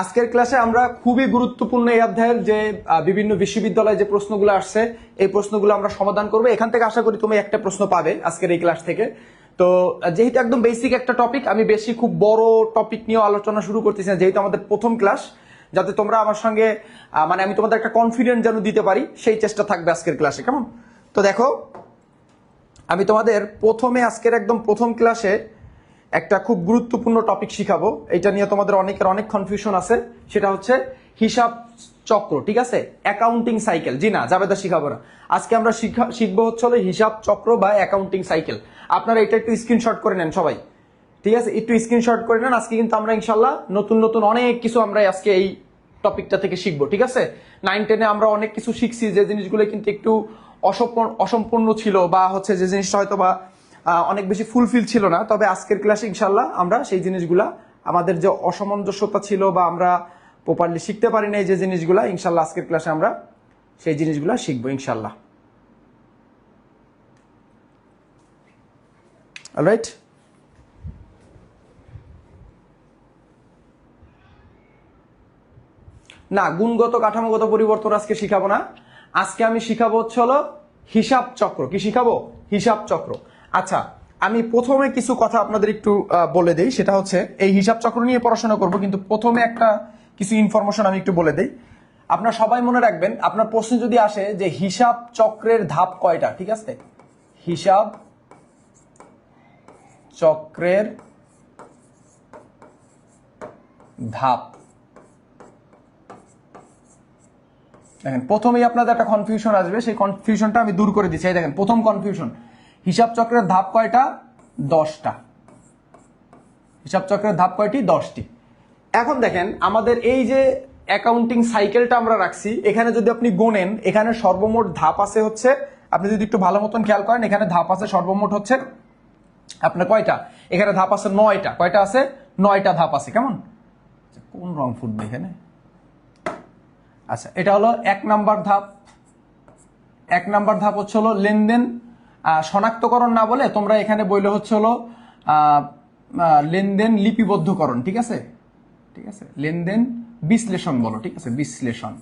আজকের ক্লাসে আমরা খুবই গুরুত্বপূর্ণ এই অধ্যায়ের যে বিভিন্ন বিশ্ববিদ্যালয়ে যে প্রশ্নগুলো আসছে, এই প্রশ্নগুলো আমরা সমাধান করব। এখান থেকে আশা করি তুমি একটা প্রশ্ন পাবে আজকের এই ক্লাস থেকে। তো যেহেতু একদম বেসিক একটা টপিক আমি বেশি খুব বড় টপিক নিয়ে আলোচনা শুরু করতেছি না, যেহেতু আমাদের প্রথম ক্লাস, যাতে তোমরা আমার সঙ্গে মানে আমি তোমাদের একটা কনফিডেন্ট যেন দিতে পারি, সেই চেষ্টা থাকবে আজকের ক্লাসে, কেমন? তো দেখো, আমি তোমাদের প্রথমে আজকের একদম প্রথম ক্লাসে একটা খুব গুরুত্বপূর্ণ টপিক শিখাবো। এটা নিয়ে তোমাদের অনেকের অনেক কনফিউশন আছে। সেটা হচ্ছে হিসাব চক্র, ঠিক আছে? অ্যাকাউন্টিং সাইকেল জি না, জাবেদা শিখাবো না। আজকে আমরা শিখা- শিখব হচ্ছে হলো হিসাব চক্র বা অ্যাকাউন্টিং সাইকেল আপনারা এটা একটু স্ক্রিনশট করে নেন সবাই। ঠিক আছে? একটু স্ক্রিনশট করে নেন। আজকে কিন্তু আমরা ইনশাল্লাহ নতুন নতুন অনেক কিছু আমরা আজকে এই টপিকটা থেকে শিখব, ঠিক আছে? নাইন টেনে আমরা অনেক কিছু শিখছি। যে জিনিসগুলো কিন্তু একটু অসম্পূর্ণ ছিল বা হচ্ছে যে জিনিসটা হয়তো বা অনেক বেশি ফুলফিল ছিল না। তবে আজকের ক্লাসে ইনশাল্লাহ আমরা সেই জিনিসগুলা, আমাদের যে অসামঞ্জস্যতা ছিল বা আমরা প্রপারলি শিখতে পারি না যে জিনিসগুলা ইনশাল্লাহ আজকের ক্লাসে আমরা সেই জিনিসগুলা শিখব ইনশাল্লাহ রাইট না, গুণগত, কাঠামোগত পরিবর্তন আজকে শিখাবো না। আজকে আমি শিখাবো হচ্ছে হলো হিসাব চক্র। কি শিখাবো? হিসাব চক্র। আচ্ছা আমি প্রথমে কিছু কথা আপনাদের একটু বলে দেই। সেটা হচ্ছে, এই হিসাব চক্র নিয়ে পড়াশোনা করব, কিন্তু প্রথমে একটা কিছু ইনফরমেশন আমি একটু বলে দেই। আপনার সবাই মনে রাখবেন, আপনার প্রশ্ন যদি আসে যে হিসাব চক্রের ধাপ কয়টা, ঠিক আছে? হিসাব চক্রের ধাপ। দেখেন, প্রথমেই আপনাদের একটা কনফিউশন আসবে, সেই কনফিউশনটা আমি দূর করে দিচ্ছি। দেখেন, প্রথম কনফিউশন হিসাব চক্রের ধাপ কয়টা? দশটা। হিসাব চক্রের ধাপ কয়টি? দশটি। এখন দেখেন আমাদের এই যে অ্যাকাউন্টিং সাইকেলটা আমরা রাখছি এখানে যদি আপনি গোনেন এখানে সর্বমোট ধাপ আছে হচ্ছে আপনি যদি একটু ভালো মতন খেয়াল করেন এখানে ধাপ আছে সর্বমোট হচ্ছে আপনার কয়টা? এখানে ধাপ আছে নয়টা। কয়টা আছে? নয়টা ধাপ আছে। কেমন? আচ্ছা, কোন রং ফুটবে এখানে? আচ্ছা এটা হলো এক নাম্বার ধাপ। এক নাম্বার ধাপ হচ্ছে হলো লেনদেন শনাক্তকরণ না বলে তোমরা এখানে বইলে হচ্ছে হলো লেনদেন লিপিবদ্ধকরণ, ঠিক আছে? ঠিক আছে? লেনদেন বিশ্লেষণ বলো, ঠিক আছে? বিশ্লেষণ।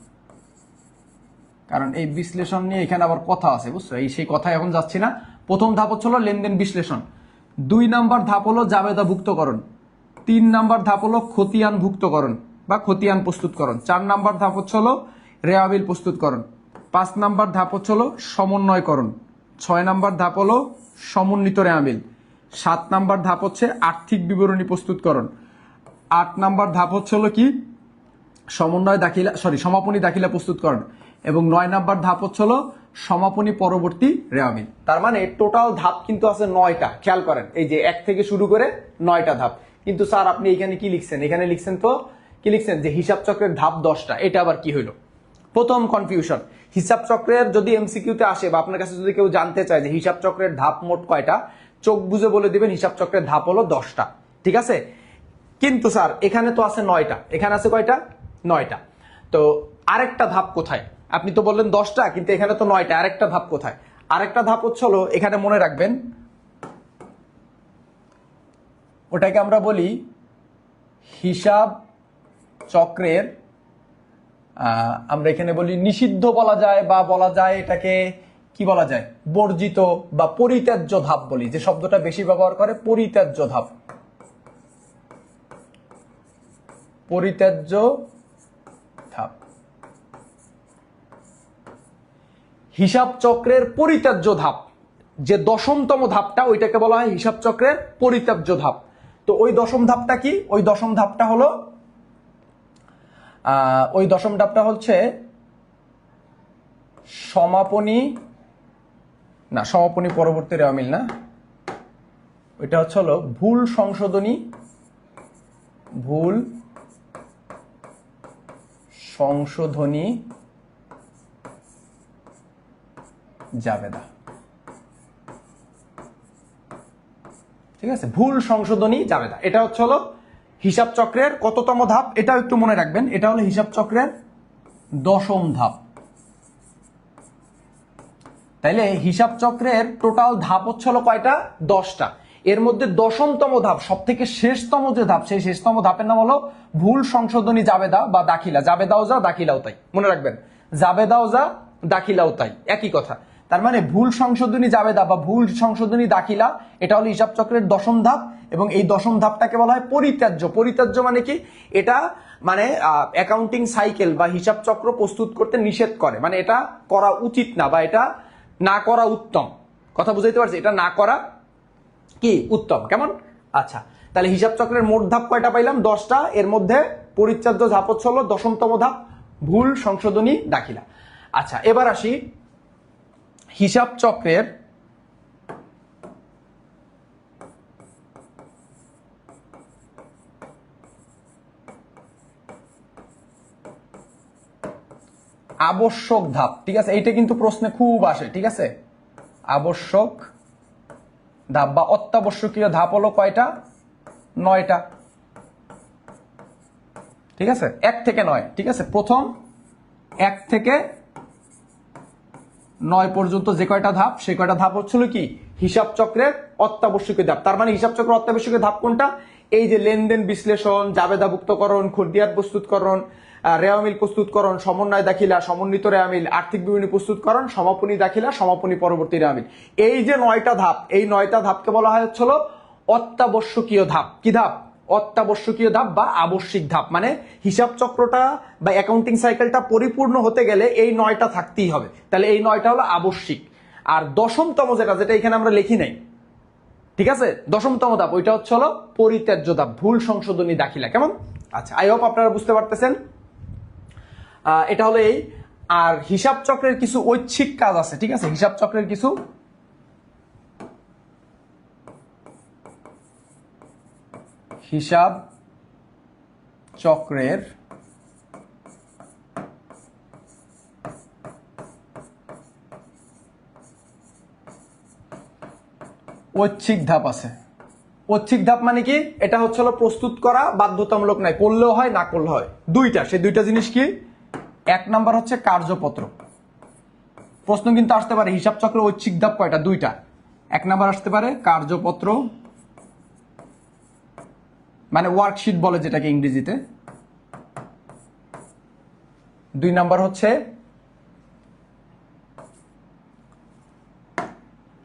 কারণ এই বিশ্লেষণ নিয়ে এখানে আবার কথা আছে, বুঝছ? এই সেই কথা এখন যাচ্ছি না। প্রথম ধাপ হচ্ছে হলো লেনদেন বিশ্লেষণ। দুই নাম্বার ধাপ হলো জাবেদা ভুক্তকরণ তিন নাম্বার ধাপ হলো খতিয়ান ভুক্তকরণ বা খতিয়ান প্রস্তুতকরণ। চার নাম্বার ধাপ হচ্ছে হলো রেয়াবিল প্রস্তুতকরণ। পাঁচ নাম্বার ধাপ হচ্ছে হলো সমন্বয়করণ। ছয় নাম্বার ধাপ হলো সমন্বিত রেয়াবিল সাত নাম্বার ধাপ হচ্ছে আর্থিক বিবরণী প্রস্তুতকরণ। আট নাম্বার ধাপ হচ্ছে হলো কি? সমন্বয় দাখিলা সরি সমাপনী দাখিলা প্রস্তুতকরণ। এবং নয় নাম্বার ধাপ হচ্ছে হলো সমাপনী পরবর্তী রেওয়ামিল তার মানে টোটাল ধাপ কিন্তু আছে নয়টা, খেয়াল করেন। এই যে এক থেকে শুরু করে নয়টা ধাপ। কিন্তু স্যার, আপনি এখানে কি লিখছেন? এখানে লিখছেন তো, কি লিখছেন? যে হিসাব চক্রের ধাপ দশটা। এটা আবার কি হইল? প্রথম কনফিউশন হিসাব চক্রের যদি এমসিকিউতে আসে, বা আপনার কাছে যদি কেউ জানতে চায় যে হিসাব চক্রের ধাপ মোট কয়টা, চোখ বুঝে বলে দিবেন হিসাব চক্রের ধাপ হলো দশটা। ঠিক আছে? কিন্তু স্যার, এখানে তো আছে নয়টা। এখানে আছে কয়টা? নয়টা। তো আরেকটা ধাপ কোথায়? আপনি তো বললেন দশটা, কিন্তু এখানে তো নয়টা। আরেকটা ধাপ কোথায়? আরেকটা ধাপ হচ্ছে হলো, এখানে মনে রাখবেন, ওটাকে আমরা বলি হিসাব চক্রের আমরা এখানে বলি নিষিদ্ধ বলা যায় বা বলা যায় এটাকে, কি বলা যায়? বর্জিত বা পরিত্যাজ্য ধাপ বলি, যে শব্দটা বেশি ব্যবহার করে পরিত্যাজ্য ধাপ। পরিত্যাজ্য ধাপ। হিসাব চক্রের পরিত্যাজ্য ধাপ, যে দশমতম ধাপটা ওইটাকে বলা হয় হিসাব চক্রের পরিত্যাজ্য ধাপ। তো ওই দশম ধাপটা কি? ওই দশম ধাপটা হলো ওই দশম ডাবটা হচ্ছে সমাপনী, না, সমাপনী পরবর্তী রেওয়ামিল না? ওইটা হচ্ছে হলো ভুল সংশোধনী ভুল সংশোধনী জাবেদা। ঠিক আছে? ভুল সংশোধনী জাবেদা। এটা হচ্ছে হলো হিসাব চক্রের কততম ধাপ, এটাও একটু মনে রাখবেন, এটা হলো হিসাব চক্রের দশম ধাপ। তাইলে হিসাব চক্রের টোটাল ধাপ হচ্ছে হলো কয়টা? দশটা। এর মধ্যে দশমতম ধাপ সব থেকে শেষতম যে ধাপ, সেই শেষতম ধাপের নাম হলো ভুল সংশোধনী জাবেদা বা দাখিলা। জাবেদাও যা, দাখিলাও তাই। মনে রাখবেন, জাবেদাও যা, দাখিলাও তাই। একই কথা। তার মানে ভুল সংশোধনী জাবেদা বা ভুল সংশোধনী দাখিলা, এটা হলো হিসাব চক্রের দশম ধাপ। এবং এই দশম ধাপটাকে বলা হয় পরিত্যাজ্য। পরিত্যাজ্য মানে কি? এটা মানে অ্যাকাউন্টিং সাইকেল বা হিসাব চক্র প্রস্তুত করতে নিষেধ করে। মানে এটা করা উচিত না বা এটা না করা উত্তম। কথা বুঝাইতে পারছি? এটা না করা কি উত্তম? কেমন? আচ্ছা তাহলে হিসাব চক্রের মোট ধাপ কয়টা পাইলাম? দশটা। এর মধ্যে পরিচ্ছাদ্য ধাপ হচ্ছে হলো দশমতম ধাপ, ভুল সংশোধনী, দাখিলা। আচ্ছা এবার আসি হিসাব চক্রের আবশ্যক ধাপ, ঠিক আছে? এইটা কিন্তু প্রশ্নে খুব আসে, ঠিক আছে? আবশ্যক ধাপ বা অত্যাবশ্যকীয় ধাপ হলো কয়টা? নয়টা। ঠিক আছে? এক থেকে নয়, ঠিক আছে? প্রথম, এক থেকে নয় পর্যন্ত যে কয়টা ধাপ, সে কয়টা ধাপ হচ্ছিল কি? হিসাব চক্রের অত্যাবশ্যকীয় ধাপ। তার মানে হিসাব চক্রের অত্যাবশ্যকীয় ধাপ কোনটা? এই যে লেনদেন বিশ্লেষণ, জাবেদাভুক্তকরণ খতিয়াত প্রস্তুতকরণ আহ, রেওয়ামিল প্রস্তুতকরণ সমন্বয় দাখিলা সমন্বিত রেওয়ামিল আর্থিক বিবরণী প্রস্তুতকরণ সমাপনী দাখিলা সমাপনী পরবর্তী রেওয়ামিল এই যে নয়টা ধাপ এই নয়টা ধাপকে বলা হয় অত্যাবশ্যকীয় ধাপ। কি ধাপ? অত্যাবশ্যকীয় ধাপ বা আবশ্যিক ধাপ। মানে হিসাব চক্রটা বা অ্যাকাউন্টিং সাইকেলটা পরিপূর্ণ হতে গেলে এই নয়টা থাকতেই হবে। তাহলে এই নয়টা হলো আবশ্যিক। আর দশমতম যেটা যেটা এখানে আমরা লিখি নাই ঠিক আছে? দশমতম ধাপ ওইটা হচ্ছে হলো পরিত্যাজ্য ধাপ ভুল সংশোধনী দাখিলা। কেমন? আচ্ছা আই হোপ আপনারা বুঝতে পারতেছেন। এটা হলো এই। আর হিসাব চক্রের কিছু ঐচ্ছিক কাজ আছে, ঠিক আছে? হিসাব চক্রের কিছু হিসাব চক্রের ঐচ্ছিক ধাপ আছে। ঐচ্ছিক ধাপ মানে কি? এটা হচ্ছে হলো প্রস্তুত করা, বাধ্যতামূলক নাই, করলেও হয়, না করলে হয়। দুইটা, সেই দুইটা জিনিস কি? এক নাম্বার হচ্ছে কার্যপত্র। প্রশ্ন কিন্তু আসতে পারে, হিসাব চক্র, ঐচ্ছিক ধাপ কয়টা? দুইটা। এক নাম্বার আসতে পারে কার্যপত্র মানে ওয়ার্কশিট বলে যেটাকে ইংরেজিতে। দুই নাম্বার হচ্ছে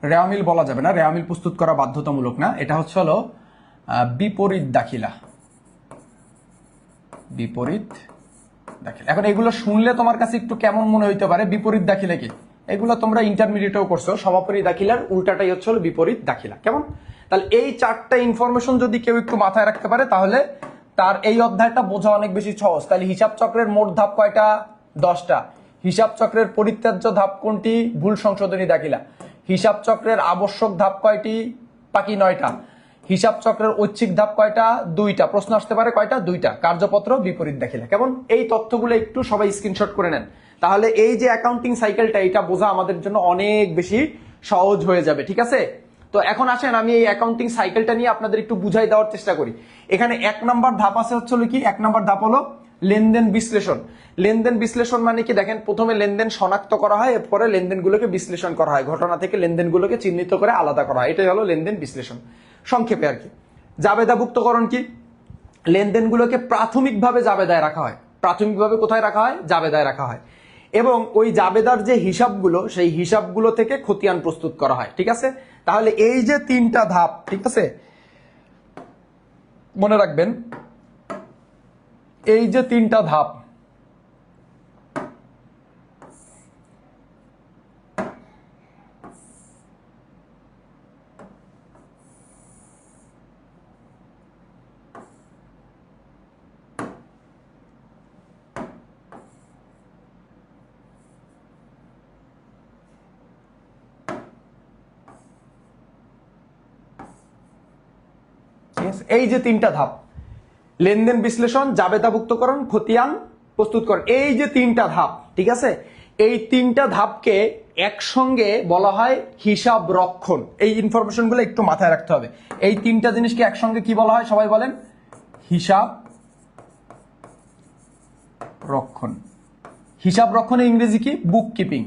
রেওয়ামিল বলা যাবে না রেওয়ামিল প্রস্তুত করা বাধ্যতামূলক না। এটা হচ্ছে হলো বিপরীত দাখিলা। বিপরীত দাখিলা। এখন এগুলো শুনলে তোমার কাছে একটু কেমন মনে হইতে পারে? বিপরীত দাখিলা কি? এগুলো তোমরা ইন্টারমিডিয়েটেও করছ। সমাপনী দাখিলার উল্টাটাই হচ্ছে হলো বিপরীত দাখিলা। কেমন? তাহলে এই চারটা ইনফরমেশন যদি কেউ একটু মাথায় রাখতে পারে, তাহলে তার এই অধ্যায়টা বোঝা অনেক বেশি সহজ। তাহলে হিসাব চক্রের মোট ধাপ কয়টা? দশটা। হিসাব চক্রের পরিত্যাজ্য ধাপ কোনটি? ভুল সংশোধনী দাখিলা। হিসাব চক্রের আবশ্যক ধাপ কয়টি? বাকি নয়টা। হিসাব চক্রের ঐচ্ছিক ধাপ কয়টা? দুইটা। প্রশ্ন আসতে পারে কয়টা? দুইটা। কার্যপত্র বিপরীত দেখিলা। কেমন? এই তথ্যগুলো একটু সবাই স্ক্রিনশট করে নেন। তাহলে এই যে অ্যাকাউন্টিং সাইকেলটা এটা বোঝা আমাদের জন্য অনেক বেশি সহজ হয়ে যাবে, ঠিক আছে? তো এখন আসেন, আমি এই অ্যাকাউন্টিং সাইকেলটা নিয়ে আপনাদের একটু বুঝাই দেওয়ার চেষ্টা করি। এখানে এক নম্বর ধাপ আছে, হচ্ছে কি? এক নম্বর ধাপ হলো লেনদেন বিশ্লেষণ। লেনদেন বিশ্লেষণ মানে কি? দেখেন, প্রথমে লেনদেন শনাক্ত করা হয়, এরপরে লেনদেনগুলোকে বিশ্লেষণ করা হয়। ঘটনা থেকে লেনদেনগুলোকে চিহ্নিত করে আলাদা করা হয়। এটাই হলো লেনদেন বিশ্লেষণ। সংক্ষেপে আর কি। জাবেদাভুক্তকরণ কি? লেনদেনগুলোকে প্রাথমিকভাবে জাবেদায় রাখা হয়। প্রাথমিকভাবে কোথায় রাখা হয়? জাবেদায় রাখা হয়। এবং ওই জাবেদার যে হিসাবগুলো, সেই হিসাবগুলো থেকে খতিয়ান প্রস্তুত করা হয়, ঠিক আছে? তাহলে এই যে তিনটা ধাপ, ঠিক আছে? মনে রাখবেন, এই যে তিনটা ধাপ এই যে তিনটা ধাপ, লেনদেন বিশ্লেষণ, জাবেদাভুক্তকরণ, খতিয়ান প্রস্তুত করেন এই যে তিনটা ধাপ, ঠিক আছে? এই তিনটা ধাপকে একসঙ্গে বলা হয় হিসাব রক্ষণ। এই ইনফরমেশনগুলো একটু মাথায় রাখতে হবে। এই তিনটা জিনিসকে একসঙ্গে কি বলা হয় সবাই বলেন? হিসাব রক্ষণ। হিসাব রক্ষণের ইংরেজি কি? বুক কিপিং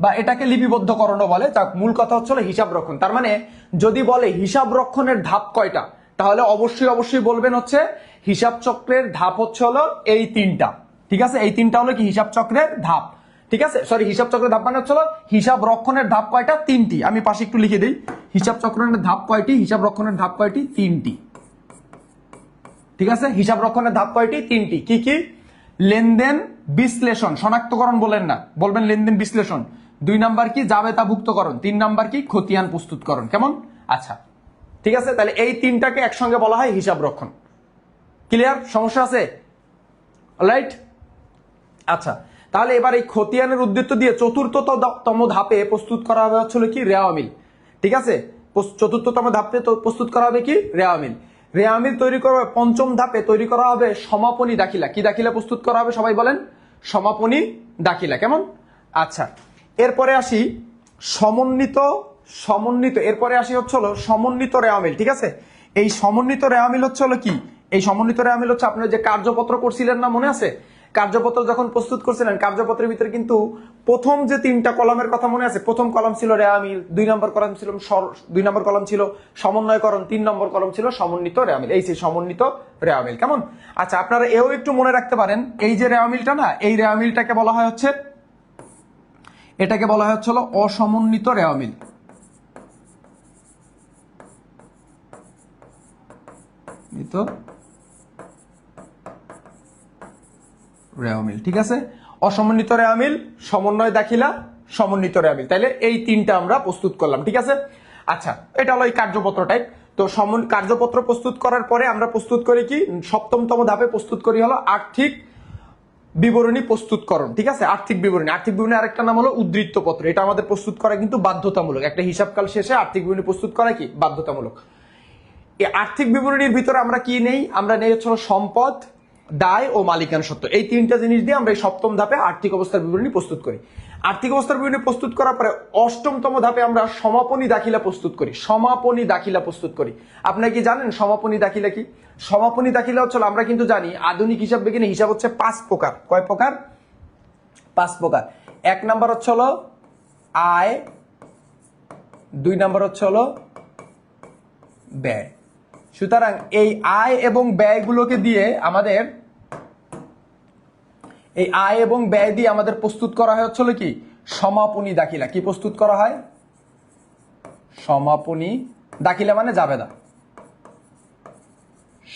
বা এটাকে লিপিবদ্ধকরণও বলে যাক মূল কথা হচ্ছে হিসাব রক্ষণ। তার মানে যদি বলে হিসাব রক্ষণের ধাপ কয়টা, তাহলে অবশ্যই অবশ্যই বলবেন হচ্ছে হিসাব চক্রের ধাপ হচ্ছে হলো এই তিনটা। ঠিক আছে? এই তিনটা হলো কি? হিসাব চক্রের ধাপ। ঠিক আছে? সরি হিসাব চক্রের ধাপ মানে হচ্ছে হিসাব রক্ষণের ধাপ কয়টা? তিনটি। আমি পাশে একটু লিখে দিই। হিসাব চক্রের ধাপ কয়টি? হিসাব রক্ষণের ধাপ কয়টি? তিনটি। ঠিক আছে? হিসাব রক্ষণের ধাপ কয়টি? তিনটি। কি কি? লেনদেন বিশ্লেষণ। শনাক্তকরণ বলেন না। বলবেন লেনদেন বিশ্লেষণ। দুই নাম্বার কি? জাবেতাভুক্তকরণ। তিন নাম্বার কি? খতিয়ান প্রস্তুতকরণ। কেমন? আচ্ছা। ঠিক আছে? তাহলে এই তিনটাকে একসঙ্গে বলা হয় হিসাব রক্ষণ। ক্লিয়ার সমস্যা আছে? রাইট আচ্ছা। তাহলে এবার এই খতিয়ানের উদ্দেশ্য দিয়ে চতুর্থতম ধাপে প্রস্তুত করা হবে হচ্ছিল কি? রেওয়া মিল ঠিক আছে? চতুর্থতম ধাপে প্রস্তুত করা হবে কি? রেওয়া মিল রেওয়া মিল তৈরি করা হবে পঞ্চম ধাপে তৈরি করা হবে সমাপনী দাখিলা। কি দাখিলা প্রস্তুত করা হবে সবাই বলেন? সমাপনী দাখিলা। কেমন? আচ্ছা। এরপরে আসি সমন্বিত সমন্বিত, এরপরে আসি হচ্ছে হলো সমন্বিত রেওয়া মিল ঠিক আছে? এই সমন্বিত রেওয়া মিল হচ্ছে হলো কি? এই সমন্বিত রেওয়া মিল হচ্ছে আপনারা যে কার্যপত্র করছিলেন না মনে আছে? কার্যপত্র যখন প্রস্তুত করছিলেন, কার্যপত্রের ভিতরে কিন্তু প্রথম যে তিনটা কলামের কথা মনে আছে, প্রথম কলাম ছিল রেয়ামিল দুই নম্বর কলাম ছিল দুই নম্বর কলাম ছিল সমন্বয়করণ, তিন নম্বর কলাম ছিল সমন্বিত রেয়ামিল এই সেই সমন্বিত রেয়ামিল কেমন? আচ্ছা আপনারা এও একটু মনে রাখতে পারেন, এই যে রেয়ামিলটা না, এই রেয়ামিলটাকে বলা হয় হচ্ছে এটাকে বলা হচ্ছে হলো অসমন্বিত রেয়ামিল এই ঠিক আছে? অসমন্বিত রেয়ামিল সমন্বয় দাখিলা, সমন্বিত রেয়ামিল তাইলে এই তিনটা আমরা প্রস্তুত করলাম, ঠিক আছে? আচ্ছা এটা হলো এই কার্যপত্র টাইপ তো সমন, কার্যপত্র প্রস্তুত করার পরে আমরা প্রস্তুত করি কি? সপ্তমতম ধাপে প্রস্তুত করি হলো আর্থিক বিবরণী প্রস্তুতকরণ, ঠিক আছে? আর্থিক বিবরণী। আর্থিক বিবরণী আরেকটা নাম হলো উদ্ধৃত্ত পত্র এটা আমাদের প্রস্তুত করা কিন্তু বাধ্যতামূলক। একটা হিসাবকাল শেষে আর্থিক বিবরণী প্রস্তুত করা কি? বাধ্যতামূলক। এই আর্থিক বিবরণীর ভিতরে আমরা কি নেই? আমরা নেই হচ্ছে সম্পদ, দায় ও মালিকান সত্ত্ব এই তিনটা জিনিস দিয়ে আমরা এই সপ্তম ধাপে আর্থিক অবস্থার বিবরণী প্রস্তুত করি। আর্থিক অবস্থার বিবরণী প্রস্তুত করার পরে অষ্টমতম ধাপে আমরা সমাপনী দাখিলা প্রস্তুত করি। সমাপনী দাখিলা প্রস্তুত করি। আপনারা কি জানেন সমাপনী দাখিলা কি? সমাপনী দাখিলা হচ্ছে আমরা কিন্তু জানি, আধুনিক হিসাব বিজ্ঞানে হিসাব হচ্ছে পাঁচ প্রকার। কয় প্রকার? পাঁচ প্রকার। এক নাম্বার হচ্ছে হলো আয়, দুই নাম্বার হচ্ছে হলো ব্যয়। সুতরাং এই আয় এবং ব্যয়গুলোকে দিয়ে আমাদের, এই আয় এবং ব্যয় দিয়ে আমাদের প্রস্তুত করা হয় হচ্ছে কি? সমাপনী দাখিলা। কি প্রস্তুত করা হয়? সমাপনী দাখিলা মানে জাবেদা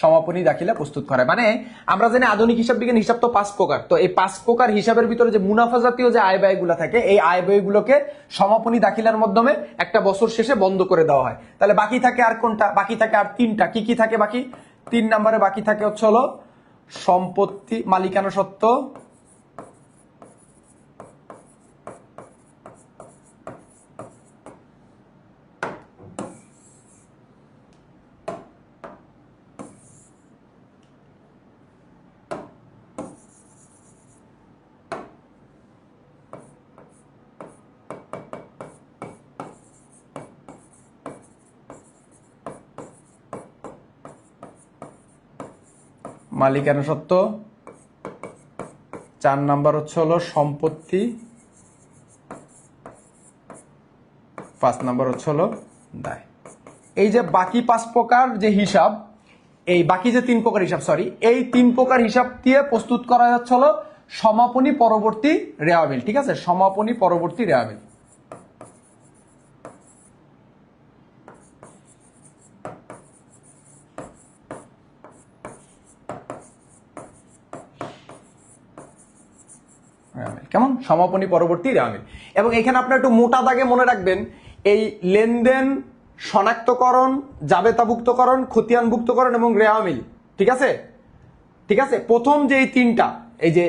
সমাপনী দাখিলা প্রস্তুত করে। মানে আমরা জানি আধুনিক হিসাব বিজ্ঞান, হিসাব তো পাঁচ প্রকার। তো এই পাঁচ প্রকার হিসাবের ভিতরে যে মুনাফা জাতীয় যে আয় ব্যয়গুলো থাকে, এই আয় ব্যয়গুলোকে সমাপনী দাখিলার মাধ্যমে একটা বছর শেষে বন্ধ করে দেওয়া হয়। তাহলে বাকি থাকে আর কোনটা? বাকি থাকে আর তিনটা। কি কি থাকে বাকি? তিন নম্বরে বাকি থাকে হচ্ছে হলো সম্পত্তি মালিকানা সত্ত্ব মালিকানা সত্ত্ব চার নাম্বার হচ্ছে হলো সম্পত্তি। পাঁচ নাম্বার হচ্ছে হলো দায়। এই যে বাকি পাঁচ প্রকার যে হিসাব, এই বাকি যে তিন প্রকার হিসাব সরি এই তিন প্রকার হিসাব দিয়ে প্রস্তুত করা হচ্ছে হলো সমাপনী পরবর্তী রেওয়াবিল, ঠিক আছে? সমাপনী পরবর্তী রেওয়াবিল রেওয়ামিল কেমন সমাপনী পরবর্তী রেওয়ামিল এবং এখানে আপনার একটু মোটা দাগে মনে রাখবেন, এই লেনদেন, শনাক্তকরণ, জাবেতাভুক্তকরণ, খতিয়ানভুক্তকরণ এবং রেওয়ামিল ঠিক আছে? ঠিক আছে? প্রথম যে এই তিনটা, এই যে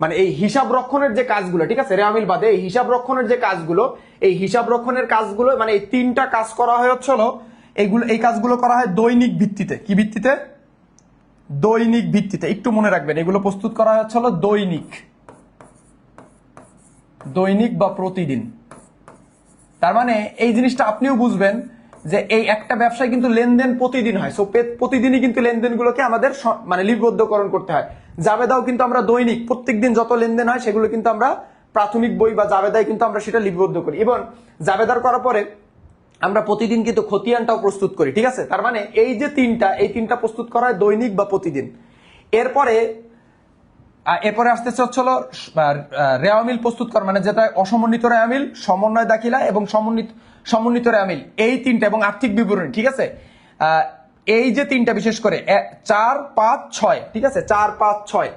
মানে এই হিসাব রক্ষণের যে কাজগুলো, ঠিক আছে? রেওয়ামিল বাদে এই হিসাব রক্ষণের যে কাজগুলো, এই হিসাব রক্ষণের কাজগুলো মানে এই তিনটা কাজ করা হয় হচ্ছে হলো, এইগুলো, এই কাজগুলো করা হয় দৈনিক ভিত্তিতে। কি ভিত্তিতে? দৈনিক ভিত্তিতে। একটু মনে রাখবেন, এগুলো প্রস্তুত করা হচ্ছে দৈনিক। দৈনিক বা প্রতিদিন। তার মানে এই জিনিসটা আপনিও বুঝবেন যে এই একটা ব্যবসায় কিন্তু লেনদেন প্রতিদিন হয়। সো প্রতিদিনই কিন্তু লেনদেনগুলোকে আমাদের মানে লিপিবদ্ধকরণ করতে হয়। জাবেদাও কিন্তু আমরা দৈনিক, প্রত্যেকদিন যত লেনদেন হয় সেগুলো কিন্তু আমরা প্রাথমিক বই বা জাবেদায় কিন্তু আমরা সেটা লিপিবদ্ধ করি। এবং জাবেদার করার পরে আমরা প্রতিদিন কিন্তু খতিয়ানটাও প্রস্তুত করি, ঠিক আছে? তার মানে এই যে তিনটা, এই তিনটা প্রস্তুত করা হয় দৈনিক বা প্রতিদিন। এরপরে এরপরে আসতেছে হচ্ছে হলো রেওয়ামিল প্রস্তুত করা মানে যেটা অসমন্বিত রেওয়ামিল সমন্বয় দাখিলা এবং সমন্বিত সমন্বিত রেওয়ামিল এই তিনটা এবং আর্থিক বিবরণী, ঠিক আছে? এই যে তিনটা বিশেষ করে চার, পাঁচ, ছয়, ঠিক আছে? চার, পাঁচ, ছয়।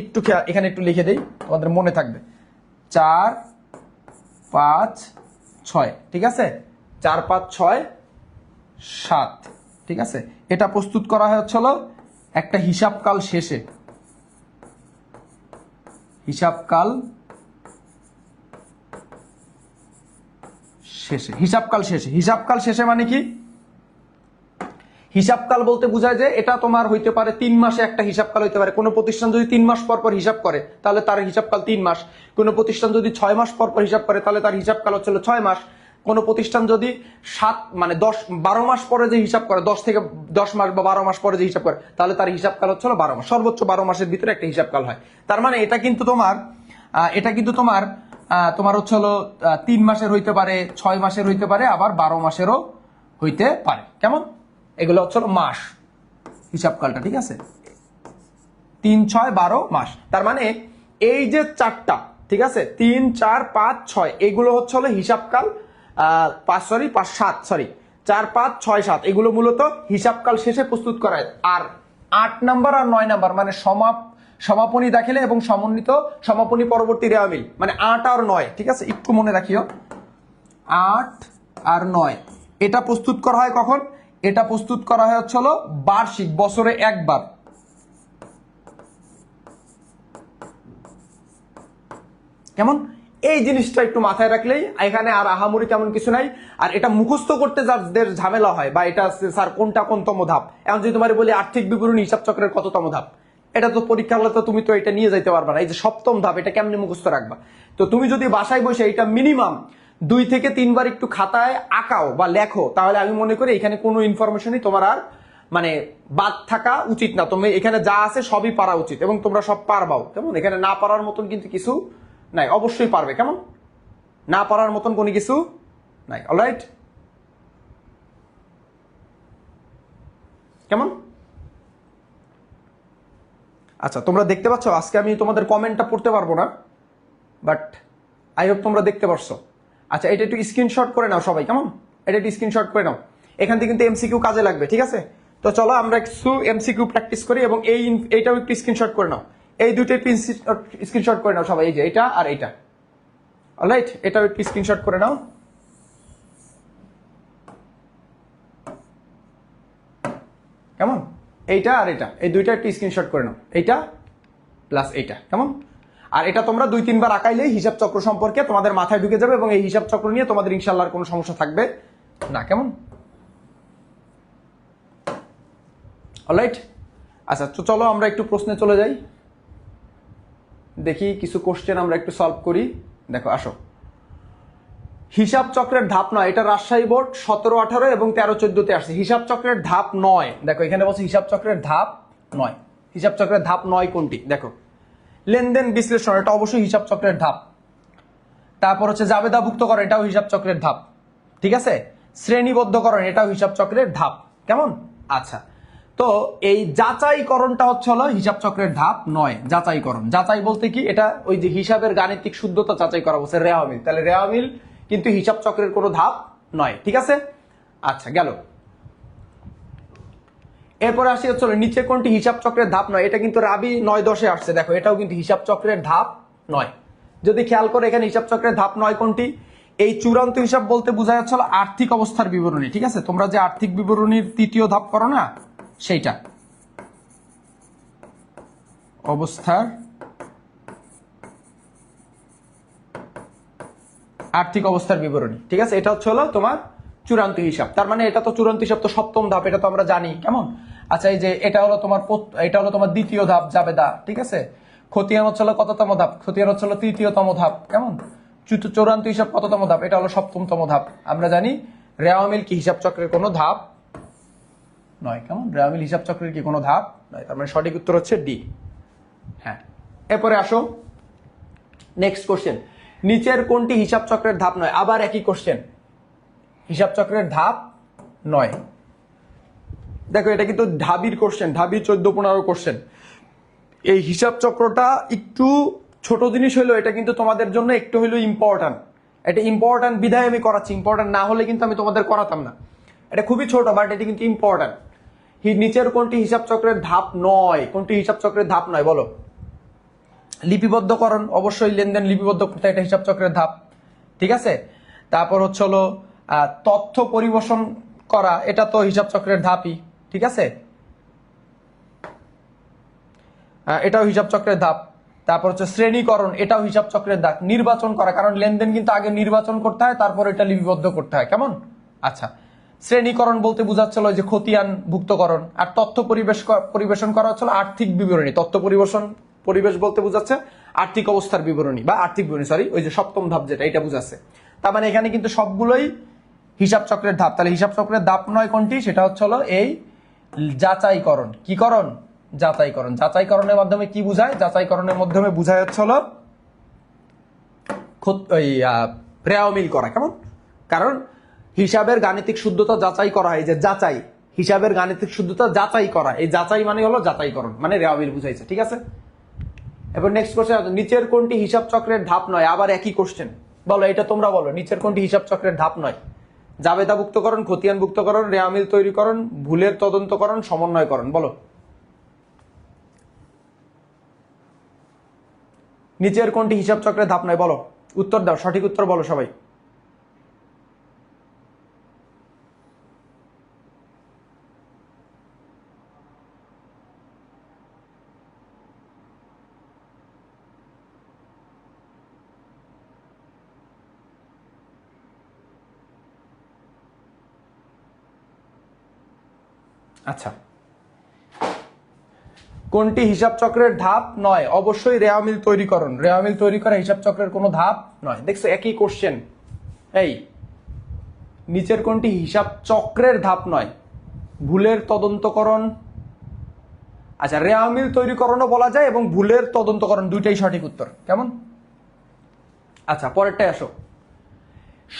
একটু এখানে একটু লিখে দেই তোমাদের মনে থাকবে। চার, পাঁচ, ছয়, ঠিক আছে? চার, পাঁচ, ছয়, সাত, ঠিক আছে? এটা প্রস্তুত করা হচ্ছে হলো, একটা হিসাবকাল শেষে। হিসাবকাল শেষে হিসাবকাল শেষে। হিসাবকাল শেষে মানে কি? হিসাবকাল বলতে বোঝায় যে এটা তোমার হইতে পারে তিন মাসে একটা হিসাবকাল হইতে পারে। কোনো প্রতিষ্ঠান যদি তিন মাস পর পর হিসাব করে, তাহলে তার হিসাবকাল তিন মাস। কোনো প্রতিষ্ঠান যদি ছয় মাস পর পর হিসাব করে, তাহলে তার হিসাবকাল হচ্ছিল ছয় মাস। কোনো প্রতিষ্ঠান যদি সাত মানে দশ, বারো মাস পরে যে হিসাব করে, দশ থেকে দশ মাস বা বারো মাস পরে যে হিসাব করে, তাহলে তার হিসাবকাল হচ্ছিল বারো মাস, সর্বোচ্চ বারো মাসের ভিতরে একটা হিসাবকাল হয়। তার মানে এটা কিন্তু তোমার এটা কিন্তু তোমার তোমার হচ্ছে হলো তিন মাসের হইতে পারে, ছয় মাসের হইতে পারে, আবার বারো মাসেরও হইতে পারে। কেমন? এগুলো হচ্ছে হলো মাস হিসাবকালটা ঠিক আছে? তিন, ছয়, বারো মাস। তার মানে এই যে চারটা, ঠিক আছে? তিন, চার, পাঁচ, ছয়, এগুলো হচ্ছে হলো হিসাবকাল পাঁচ সরি পাঁচ, সাত সরি চার, পাঁচ, ছয়, সাত, এগুলো মূলত হিসাবকাল শেষে প্রস্তুত করা হয় আর আট নাম্বার আর নয় নাম্বার মানে সমাপ, সমাপনী দাখিলে এবং সমন্বিত সমাপনী পরবর্তী রেওয়ামিল মানে আট আর নয়, ঠিক আছে? একটু মনে রাখিও। আট আর নয়, এটা প্রস্তুত করা হয় কখন? এটা প্রস্তুত করা হয় হচ্ছে হলো বার্ষিক, বছরে একবার। কেমন? এই জিনিসটা একটু মাথায় রাখলেই এখানে আর আহামরি তেমন কিছু নাই। আর এটা মুখস্থ করতে যাদের ঝামেলা হয় বা এটা স্যার, কোনটা কোনতম ধাপ? এখন যদি তোমার বলি আর্থিক বিবরণী, হিসাব চক্রের কততম ধাপ? এটা তো পরীক্ষা হলে তো তুমি তো এটা নিয়ে যাইতে পারবা না। এই যে সপ্তম ধাপ, এটা কেমনি মুখস্থ রাখবা? তো তুমি যদি বাসায় বসে এটা মিনিমাম দুই থেকে তিনবার একটু খাতায় আঁকাও বা লেখো, তাহলে আমি মনে করি এখানে কোনো ইনফরমেশনই তোমার আর মানে বাদ থাকা উচিত না। তুমি এখানে যা আছে সবই পারা উচিত এবং তোমরা সব পারবাও। কেমন? এখানে না পারার মতন কিন্তু কিছু নাই, অবশ্যই পারবে, কেমন? না পারার মতন কোনো কিছু নাই অলরাইট কেমন? আচ্ছা তোমরা দেখতে পাচ্ছ, আজকে আমি তোমাদের কমেন্টটা পড়তে পারব না বাট আই হোপ তোমরা দেখতে পারছ। আচ্ছা এটা একটু স্ক্রিনশট করে নাও সবাই, কেমন? এটা একটু স্ক্রিনশট করে নাও। এখান থেকে কিন্তু এমসিকিউ কাজে লাগবে, ঠিক আছে? তো চলো আমরা কিছু এমসিকিউ প্র্যাকটিস করি এবং এই, এইটাও একটু স্ক্রিনশট করে নাও। এই দুটো স্ক্রিনশট করে নাও সবাই, এই যে এটা আর এইটা অলরাইট এটাও একটু স্ক্রিনশট করে নাও। কেমন? এইটা আর এটা। এই দুইটা একটু স্ক্রিনশট করে নাও। এইটা প্লাস এইটা। কেমন? আর এটা তোমরা দুই, তিনবার আঁকাইলেই হিসাব চক্র সম্পর্কে তোমাদের মাথায় ঢুকে যাবে এবং এই হিসাব চক্র নিয়ে তোমাদের ইনশাল্লাহ আর কোনো সমস্যা থাকবে না। কেমন? অলরাইট আচ্ছা তো চলো আমরা একটু প্রশ্নে চলে যাই। দেখি কিছু কোশ্চেন আমরা একটু সলভ করি। দেখো, আসো। হিসাব চক্রের ধাপ নয়, এটা রাজশাহী বোর্ড সতেরো, আঠারো এবং তেরো, চোদ্দতে আসছে। হিসাব চক্রের ধাপ নয়। দেখো, এখানে বলছে হিসাব চক্রের ধাপ নয়। হিসাব চক্রের ধাপ নয় কোনটি? দেখো। লেনদেন বিশ্লেষণ, এটা অবশ্যই হিসাব চক্রের ধাপ। তারপর হচ্ছে জাবেদাভুক্তকরণ, এটাও হিসাব চক্রের ধাপ। ঠিক আছে? শ্রেণীবদ্ধকরণ, এটাও হিসাব চক্রের ধাপ। কেমন? আচ্ছা। তো এই যাচাইকরণটা হচ্ছে হলো হিসাব চক্রের ধাপ নয়, যাচাইকরণ। যাচাই বলতে কি? এটা ওই যে হিসাবের গাণিতিক শুদ্ধতা যাচাই করা বলছে রেওয়ামিল তাহলে রেওয়ামিল কিন্তু হিসাব চক্রের কোনো ধাপ নয়, ঠিক আছে? আচ্ছা গেল। এরপরে আসি হচ্ছে নিচে কোনটি হিসাব চক্রের ধাপ নয়? এটা কিন্তু রাবি নয় দশে আসছে, দেখো, এটাও কিন্তু হিসাব চক্রের ধাপ নয়। যদি খেয়াল করে এখানে হিসাব চক্রের ধাপ নয় কোনটি? এই চূড়ান্ত হিসাব বলতে বোঝা যাচ্ছে আর্থিক অবস্থার বিবরণী, ঠিক আছে? তোমরা যে আর্থিক বিবরণীর তৃতীয় ধাপ করো না সেইটা। অবস্থার আর্থিক অবস্থার বিবরণী। ঠিক আছে? এটা হচ্ছে হলো তোমার চূড়ান্ত হিসাব। তার মানে এটা তো চূড়ান্ত হিসাব তো সপ্তম ধাপ, এটা তো আমরা জানি। কেমন? আচ্ছা এই যে এটা হলো তোমার এটা হলো তোমার দ্বিতীয় ধাপ, জাবেদা। ঠিক আছে? খতিয়ান হচ্ছে হলো কততম ধাপ? খতিয়ান হচ্ছে হলো তৃতীয়তম ধাপ। কেমন? চূড়ান্ত হিসাব কততম ধাপ? এটা হলো সপ্তমতম ধাপ। আমরা জানি রেওয়ামিল কি হিসাব চক্রের কোনো ধাপ নয়। কেমন? রেওয়ামিল হিসাব চক্রের কি কোনো ধাপ? নয়, তার মানে সঠিক উত্তর হচ্ছে ডি। হ্যাঁ। এরপরে আসো। নেক্সট কোশ্চেন নিচের কোনটি হিসাব চক্রের ধাপ নয়? আবার একই কোশ্চেন হিসাব চক্রের ধাপ নয়। দেখো, এটা কিন্তু ঢাবির কোশ্চেন ঢাবি চোদ্দ পনেরো কোশ্চেন এই হিসাব চক্রটা একটু ছোট জিনিস হলেও এটা কিন্তু তোমাদের জন্য একটু হলেও ইম্পর্ট্যান্ট এটা ইম্পর্ট্যান্ট বিধায় আমি করাচ্ছি। ইম্পর্ট্যান্ট না হলে কিন্তু আমি তোমাদের করাতাম না। এটা খুবই ছোট বাট এটা কিন্তু ইম্পর্ট্যান্ট নিচের কোনটি হিসাব চক্রের ধাপ নয়? কোনটি হিসাব চক্রের ধাপ নয়? বলো। লিপিবদ্ধকরণ, অবশ্যই লেনদেন লিপিবদ্ধ করতে এটা হিসাব চক্রের ধাপ। ঠিক আছে? তারপর হচ্ছে হলো তথ্য পরিবেশন করা, এটা তো হিসাব চক্রের ধাপই। ঠিক আছে? এটাও হিসাব চক্রের ধাপ। তারপর হচ্ছে শ্রেণীকরণ, এটাও হিসাব চক্রের ধাপ। নির্বাচন করা, কারণ লেনদেন কিন্তু আগে নির্বাচন করতে হয়, তারপর এটা লিপিবদ্ধ করতে হয়। কেমন? আচ্ছা। শ্রেণীকরণ বলতে বোঝাচ্ছিল যে খতিয়ান ভুক্তকরণ আর তথ্য পরিবেশ পরিবেশন করা হচ্ছিল আর্থিক বিবরণী। তথ্য পরিবেশন পরিবেশ বলতে বোঝাচ্ছে আর্থিক অবস্থার বিবরণী বা আর্থিক বিবরণী সরি ওই যে সপ্তম ধাপ যেটা এটা বোঝাচ্ছে। তার মানে এখানে কিন্তু সবগুলোই হিসাব চক্রের ধাপ। তাহলে হিসাব চক্রের ধাপ নয় কোনটি? সেটা হচ্ছে হলো এই যাচাইকরণ। কি করণ? যাচাইকরণ। যাচাইকরণের মাধ্যমে কি বোঝায়? যাচাইকরণের মাধ্যমে বোঝায় হচ্ছে হলো ওই আহ, রেওয়া মিল করা। কেমন? কারণ হিসাবের গাণিতিক শুদ্ধতা যাচাই করা হয় যে যাচাই। হিসাবের গাণিতিক শুদ্ধতা যাচাই করা। এই যাচাই মানে হলো যাচাইকরণ মানে রেওয়া মিল বুঝাইছে, ঠিক আছে? এবার নেক্সট কোশ্চেন নিচের কোনটি হিসাব চক্রের ধাপ নয়? আবার একই কোশ্চেন বলো, এটা তোমরা বলো, নিচের কোনটি হিসাব চক্রের ধাপ নয়? জাবেদা মুক্তকরণ খতিয়ান মুক্তকরণ রেয়ামিল তৈরিকরণ, ভুলের তদন্তকরণ, সমন্বয়করণ, বলো। নিচের কোনটি হিসাব চক্রের ধাপ নয়? বলো, উত্তর দাও, সঠিক উত্তর বলো সবাই। আচ্ছা। কোনটি হিসাব চক্রের ধাপ? নয়। অবশ্যই রেয়ামিল তৈরিকরণ রেয়ামিল তৈরি করা হিসাব চক্রের কোনো ধাপ নয়। দেখছ, একই কোশ্চেন এই, নিচের কোনটি হিসাব চক্রের ধাপ নয়? ভুলের তদন্তকরণ। আচ্ছা রেয়ামিল তৈরিকরণও বলা যায় এবং ভুলের তদন্তকরণ দুইটাই সঠিক উত্তর। কেমন? আচ্ছা পরেরটাই আসো।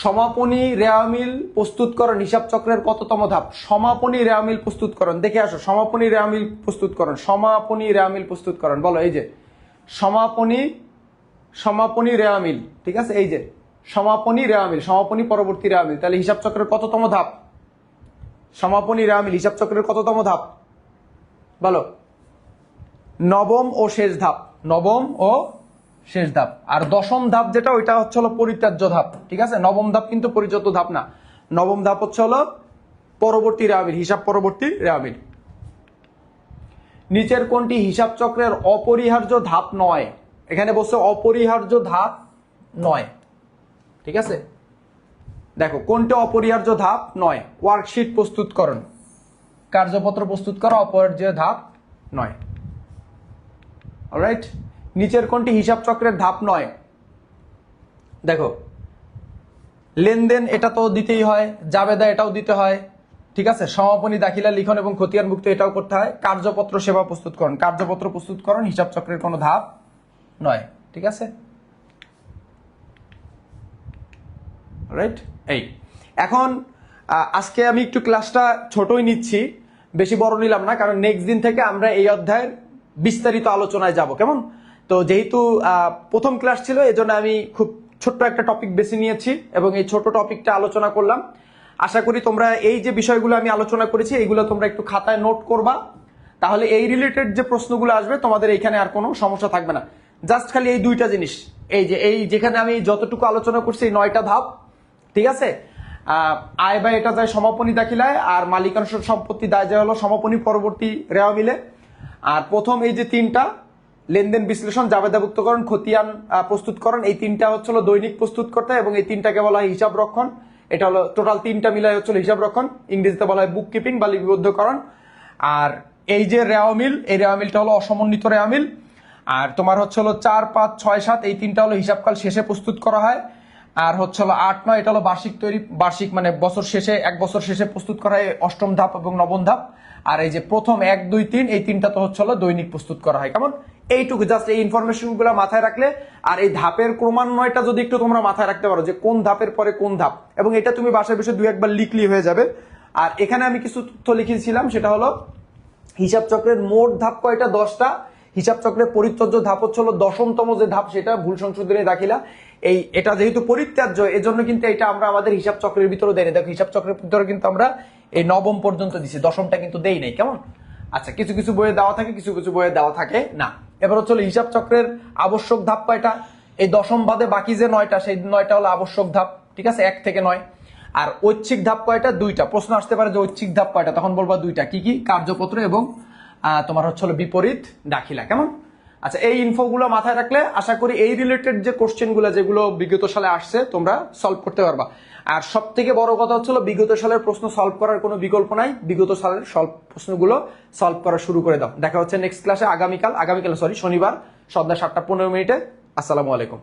সমাপনী রেয়ামিল প্রস্তুতকরণ হিসাব চক্রের কততম ধাপ। সমাপনী রেয়ামিল প্রস্তুতকরণ দেখে আসো, সমাপনী রেয়ামিল প্রস্তুতকরণ সমাপনী রেয়ামিল প্রস্তুতকরণ বলো, এই যে, সমাপনী সমাপনী রেয়ামিল, ঠিক আছে, এই যে, সমাপনী রেয়ামিল, সমাপনী পরবর্তী রেয়ামিল, তাহলে হিসাব চক্রের কততম ধাপ? সমাপনী রেয়ামিল, হিসাব চক্রের কততম ধাপ? বলো, নবম ও শেষ ধাপ, নবম ও শেষ ধাপ। আর দশম ধাপ যেটা, ওইটা হচ্ছে হলো পরিত্যাজ্য ধাপ, ঠিক আছে? নবম ধাপ কিন্তু পরিচালিত ধাপ না। নবম ধাপ হচ্ছে হলো পরবর্তী রেয়ামিল হিসাব পরবর্তী রেয়ামিল নিচের কোনটি হিসাব চক্রের অপরিহার্য ধাপ নয়? এখানে বসে অপরিহার্য ধাপ নয়, ঠিক আছে? দেখো, কোনটা অপরিহার্য ধাপ নয়? ওয়ার্কশিট প্রস্তুতকরণ। কার্যপত্র প্রস্তুত করা অপরিহার্য ধাপ নয়। অলরাইট নিচের কোনটি হিসাব চক্রের ধাপ নয়? দেখো, লেনদেন এটা তো দিতেই হয়, জাবেদা এটাও দিতে হয়, ঠিক আছে? সমাপনী দাখিলা, লিখন এবং খতিয়ান মুক্ত এটাও করতে হয়, কার্যপত্র, সেবা প্রস্তুতকরণ কার্যপত্র প্রস্তুতকরণ হিসাব চক্রের কোনো ধাপ নয়, ঠিক আছে? রাইট এই, এখন আজকে আমি একটু ক্লাসটা ছোটই নিচ্ছি, বেশি বড় নিলাম না, কারণ নেক্সট দিন থেকে আমরা এই অধ্যায়ের বিস্তারিত আলোচনায় যাব, কেমন? তো যেহেতু প্রথম ক্লাস ছিল, এজন্য আমি খুব ছোট্ট একটা টপিক বেছে নিয়েছি এবং এই ছোট টপিকটা আলোচনা করলাম। আশা করি তোমরা এই যে বিষয়গুলো আমি আলোচনা করেছি এইগুলো তোমরা একটু খাতায় নোট করবা। তাহলে এই রিলেটেড যে প্রশ্নগুলো আসবে, তোমাদের এখানে আর কোনো সমস্যা থাকবে না। জাস্ট খালি এই দুইটা জিনিস। এই যে, এই যেখানে আমি যতটুকু আলোচনা করছি, এই নয়টা ধাপ, ঠিক আছে? আয় বা এটা যায় সমাপনী দাখিলায়, আর মালিকাংশ সম্পত্তি দায় যায় হলো সমাপনী পরবর্তী রেওয়া মিলে। আর প্রথম এই যে তিনটা লেনদেন বিশ্লেষণ, জাবেদাভুক্তকরণ, খতিয়ান প্রস্তুতকরণ, এই তিনটা হচ্ছে হলো দৈনিক প্রস্তুত করতে এবং এই তিনটাকে বলা হয় হিসাব রক্ষণ। এটা হলো টোটাল তিনটা মিলাই হচ্ছে হলো হিসাব রক্ষণ, ইংরেজিতে বলা হয় বুক কিপিং বা লিপিবদ্ধকরণ। আর এই যে রেওয়া মিল, এই রেওয়া মিলটা হলো অসমন্বিত রেওয়া মিল। আর তোমার হচ্ছে হলো চার, পাঁচ, ছয়, সাত, এই তিনটা হলো হিসাবকাল শেষে প্রস্তুত করা হয়। আর হচ্ছে হলো আট, নয়, এটা হলো বার্ষিক তৈরি, বার্ষিক মানে বছর শেষে, এক বছর শেষে প্রস্তুত করা হয় অষ্টম ধাপ এবং নবম ধাপ। আর এই যে প্রথম এক, দুই, তিন, এই তিনটা তো হচ্ছে হলো দৈনিক প্রস্তুত করা হয়। কেমন? এইটুকু জাস্ট এই ইনফরমেশনগুলো মাথায় রাখলে, আর এই ধাপের ক্রমান্বয়টা যদি একটু তোমরা মাথায় রাখতে পারো যে কোন ধাপের পরে কোন ধাপ, এবং এটা তুমি বাসায় বসে দুই একবার লিখলি হয়ে যাবে। আর এখানে আমি কিছু তথ্য লিখেছিলাম, সেটা হলো হিসাব চক্রের মোট ধাপ কয়টা? দশটা। হিসাব চক্রের পরিত্যাজ্য ধাপ হচ্ছে হলো দশমতম যে ধাপ, সেটা ভুল সংশোধনে দাখিলা। এই, এটা যেহেতু পরিত্যাজ্য, এজন্য কিন্তু এটা আমরা আমাদের হিসাব চক্রের ভিতরে দেই না দেখো, হিসাব চক্রের ভিতরে কিন্তু আমরা এই নবম পর্যন্ত দিছি, দশমটা কিন্তু দেই নাই, কেমন? আচ্ছা কিছু কিছু বইয়ে দেওয়া থাকে, কিছু কিছু বইয়ে দেওয়া থাকে না। এবার হচ্ছে হলো হিসাব চক্রের আবশ্যক ধাপ কয়টা? এই দশম বাদে বাকি যে নয়টা, সেই নয়টা হলো আবশ্যক ধাপ, ঠিক আছে? এক থেকে নয়। আর ঐচ্ছিক ধাপ কয়টা? দুইটা। প্রশ্ন আসতে পারে যে ঐচ্ছিক ধাপ কয়টা? তখন বলবা দুইটা। কি কি? কার্যপত্র এবং তোমার হচ্ছে হলো বিপরীত দাখিলা। কেমন? আচ্ছা এই ইনফোগুলো মাথায় রাখলে আশা করি এই রিলেটেড যে কোশ্চেনগুলো যেগুলো বিগত সালে আসছে, তোমরা সলভ করতে পারবা। আর সব থেকে বড় কথা হচ্ছিল, বিগত সালের প্রশ্ন সলভ করার কোনো বিকল্প নাই। বিগত সালের সলভ প্রশ্নগুলো সলভ করা শুরু করে দাও। দেখা হচ্ছে নেক্সট ক্লাসে আগামীকাল আগামীকাল সরি শনিবার, সন্ধ্যা সাতটা পনেরো মিনিটে। আসসালামু আলাইকুম।